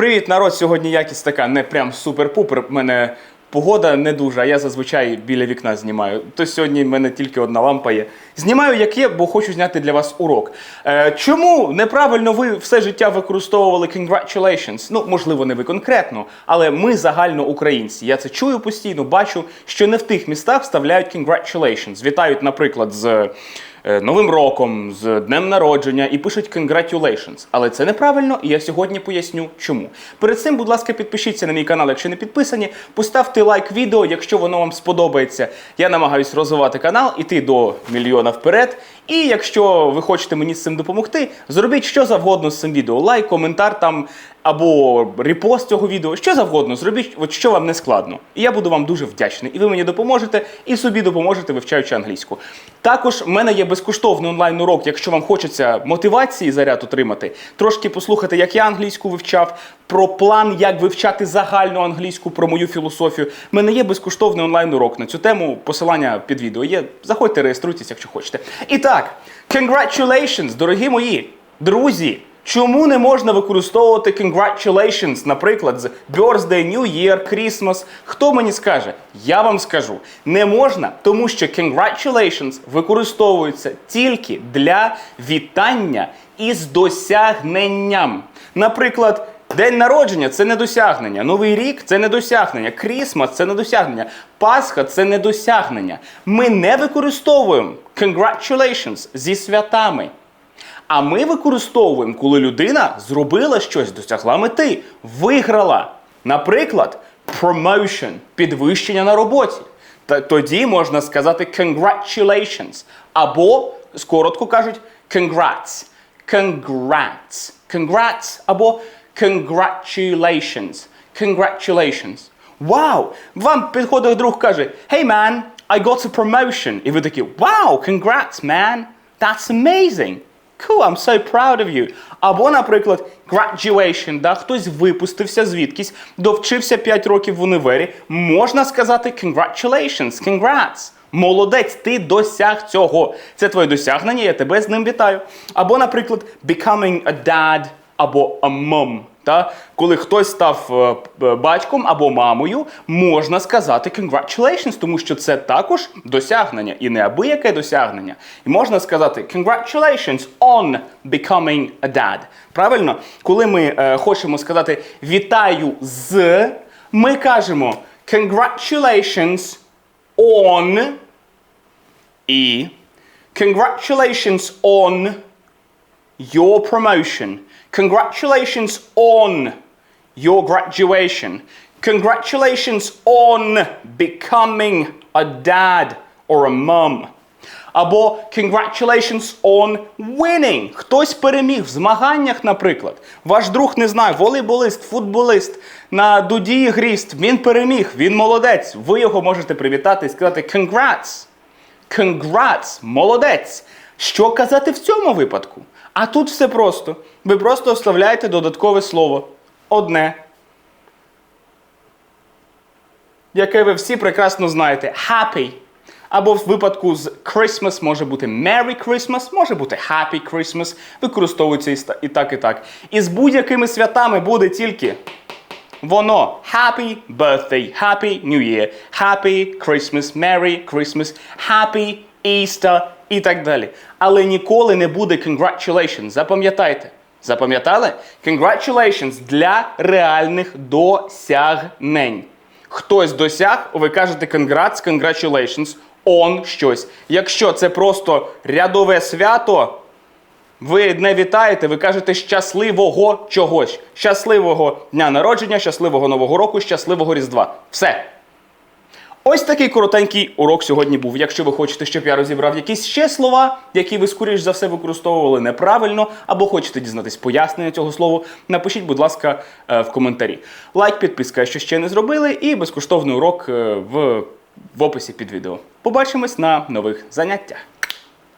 Привіт, народ! Сьогодні якість така не прям супер-пупер. У мене погода не дуже, а я зазвичай біля вікна знімаю. То сьогодні в мене тільки одна лампа є. Знімаю як є, бо хочу зняти для вас урок. Е, чому неправильно ви все життя використовували congratulations? Ну, можливо, не ви конкретно, але ми загально українці. Я це чую постійно, бачу, що не в тих містах вставляють congratulations. Вітають, наприклад, з. Е, Новим роком, з днем народження і пишуть congratulations. Але це неправильно, і я сьогодні поясню, чому. Перед цим, будь ласка, підпишіться на мій канал, якщо не підписані. Поставте лайк відео, якщо воно вам сподобається. Я намагаюсь розвивати канал, іти до мільйона вперед. І якщо ви хочете мені з цим допомогти, зробіть що завгодно з цим відео. Лайк, коментар там або репост цього відео, що завгодно, зробіть, от що вам не складно. І я буду вам дуже вдячний. І ви мені допоможете, і собі допоможете, вивчаючи англійську. Також в мене є безкоштовний онлайн-урок, якщо вам хочеться мотивації заряд отримати, трошки послухати, як я англійську вивчав, про план, як вивчати загальну англійську, про мою філософію. В мене є безкоштовний онлайн-урок на цю тему. Посилання під відео є. Заходьте, реєструйтесь, якщо хочете. І так, congratulations, дорогі мої друзі. Чому не можна використовувати congratulations, наприклад, з birthday, New Year, Christmas? Хто мені скаже? Я вам скажу. Не можна, тому що congratulations використовуються тільки для вітання із досягненням. Наприклад, День народження це не досягнення, Новий рік це не досягнення, Крісмас це не досягнення, Пасха це не досягнення. Ми не використовуємо congratulations зі святами. А ми використовуємо, коли людина зробила щось, досягла мети, виграла. Наприклад, promotion – підвищення на роботі. Тоді можна сказати congratulations. Або, скоротко кажуть, congrats. Congrats. Congrats або congratulations. Congratulations. Вау! Вам підходить друг каже: Hey man, I got a promotion. І ви такі, Wow, congrats, man! That's amazing! Cool, I'm so proud of you. Або, наприклад, graduation, да, хтось випустився звідкись, довчився 5 років в універі. Можна сказати congratulations, congrats. Молодець, ти досяг цього. Це твоє досягнення, я тебе з ним вітаю. Або, наприклад, becoming a dad або a mom. Та? Коли хтось став е, батьком або мамою, можна сказати congratulations, тому що це також досягнення і неабияке досягнення. І можна сказати congratulations on becoming a dad. Правильно? Коли ми е, хочемо сказати вітаю з, ми кажемо congratulations on і congratulations on your promotion. Congratulations on your graduation. Congratulations on becoming a dad or a mum. Або congratulations on winning. Хтось переміг в змаганнях, наприклад. Ваш друг не знаю, волейболист, футболист на дуді гріст. Він переміг, він молодець. Ви його можете привітати і сказати congrats. Congrats, молодець. Що казати в цьому випадку? А тут все просто. Ви просто вставляєте додаткове слово. Одне. Яке ви всі прекрасно знаєте. Happy. Або в випадку з Christmas може бути Merry Christmas, може бути Happy Christmas. Використовується і так, і так. І з будь-якими святами буде тільки Воно Happy Birthday, Happy New Year, Happy Christmas, Merry Christmas, Happy Easter і так далі. Але ніколи не буде congratulations. Запам'ятайте. Запам'ятали? Congratulations для реальних досягнень. Хтось досяг, ви кажете congrats, congratulations, on щось. Якщо це просто рядове свято, ви не вітаєте, ви кажете щасливого чогось. Щасливого дня народження, щасливого Нового року, щасливого Різдва. Все. Ось такий коротенький урок сьогодні був. Якщо ви хочете, щоб я розібрав якісь ще слова, які ви скоріш за все використовували неправильно, або хочете дізнатись пояснення цього слова, напишіть, будь ласка, е, в коментарі. Лайк, підписка, якщо ще не зробили, і безкоштовний урок е, в, в описі під відео. Побачимось на нових заняттях.